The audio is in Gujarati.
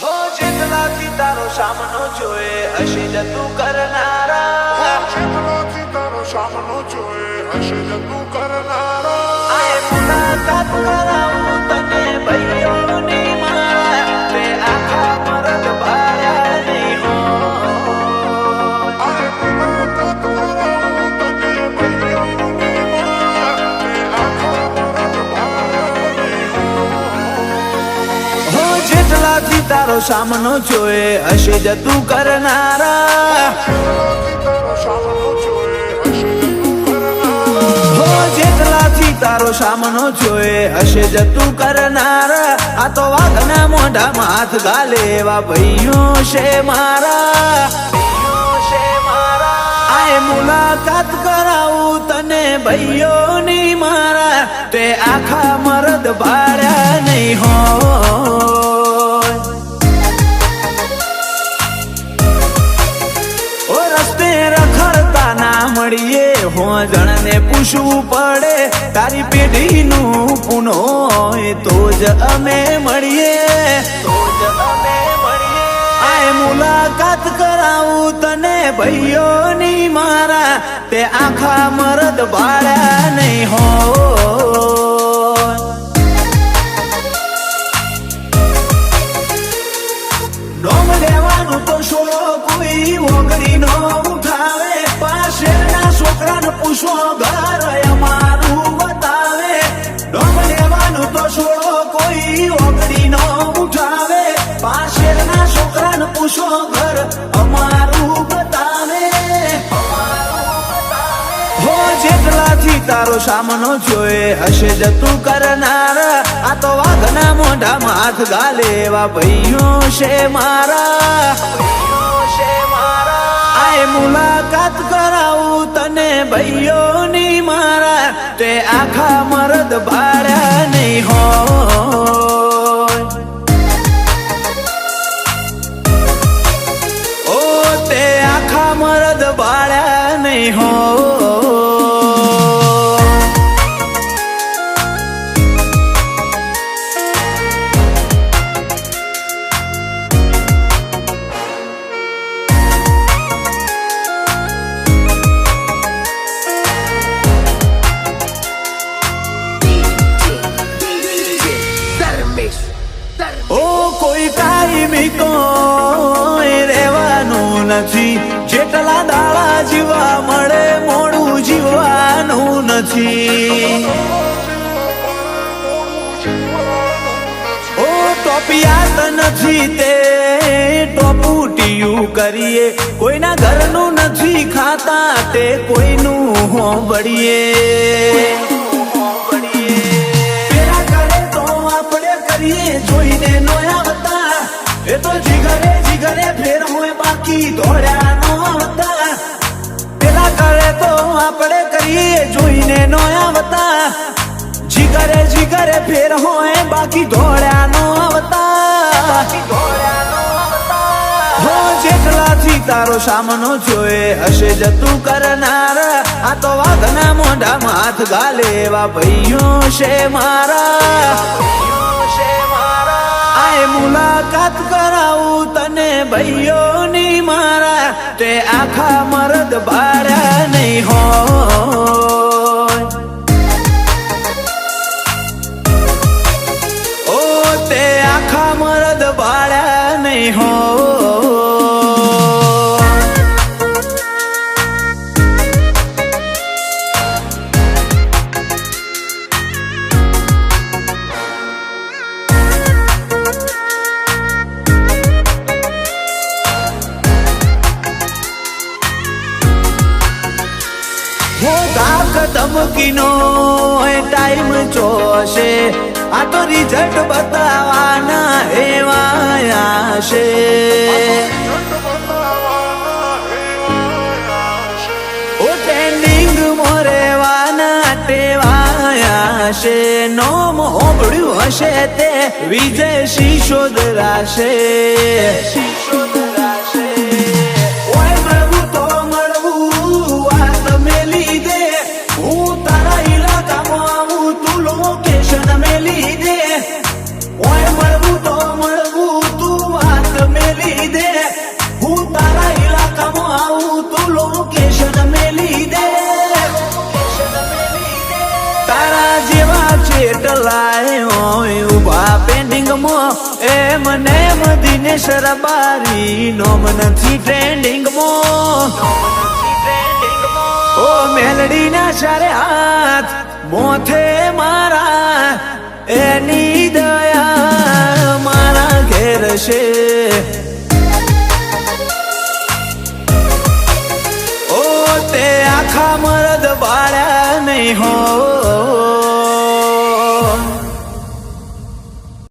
હો જેટલાથી તારો સામનો જોએ હશે જતું કરનારા. ચેતનાથી તારો સામનો જોએ હશે જતું તારો સામનો જોયે હશે જતું કરનારા. તારો સામનો જોએ હશે જતું કરનાર. આ તો વાઘના મોઢામાં હાથ ગાલે એવા ભાઈઓ છે મારા. આય મુલાકાત કરાવું તને ભાઈઓની મારા. તે આખા મરદ ભાડ્યા નહીં હોય રખડતા ના મળીએ. હો જણને પૂછવું પડે, તારી પેઢીનું પુનો તો જ અમે મળીએ. તો જ અમે મળીએ. આય મુલાકાત કરાવું તને ભાઈઓની મારા. તે આખા મરદ ભાડા નહીં હોય પૂછો ઘર અમારું બતાવે. ડોમ લેવાનું તો છોડો, કોઈ ઓગળી નો ઉઠાવે. પાછળના છોકરાને પૂછો ઘર અમારું બતાવે. હો જેટલાથી તારો સામનો જોયે. હશે જતું કરનાર. આ તો વાઘના મોઢામાં હાથ ગાલે. એવા ભાઈઓ છે મારા. આય મુલાકાત કરાવું તને ભાઈઓની મારા તે આખા મરદ ભાડ્યા નહીં હો તે આખા મરદ બાળ્યા નહીં હો કોઈ રહેવાનું નથી. જેટલા દાડા જીવા મળે મોડું જીવવાનું નથી. ઓ ટોપિયાત નથી તે. ટોપુટિયું કરીએ. કોઈના ઘરનું નથી ખાતા તે કોઈનું હોંભળીએ. પેલા કરે તો આપણે કરીએ દોડ્યા નો આવતા પેલા કાળે તો આપણે કરીએ જોઈને નો આવતા જીગરે જીગરે ફેર હોય બાકી દોડ્યા નો આવતા જેટલાથી તારો સામનો જોયે હશે જતું કરનાર આ તો વાઘના મોઢામાં હાથ ગાલે એવા ભાઈઓ છે મારા ભાઈઓ મુલાકાત કરાવું તને ભાઈઓની મારા તે આખા મરદ બાળ્યા નહીં હોય. ઓ ધમકીનો ટાઈમ જોશે. આ તો રિઝલ્ટ બતાવવાના એવા છે ઓ ટ્રેન્ડિંગ ટેવાયા છે નોમ હોબળ્યું હશે તે વિજય શિશોદરાશે શિશોદરાશે સેટ લાયો ઊભા પેન્ડિંગમાં. એ મને દિનેશ રબારી નોમ નથી ટ્રેન્ડિંગમાં. ઓ મેલડી ના ચારે મોથે મારા, એની દયા મારા ઘેર ઓ તે આખા મરદ બાળ્યા નહીં હો.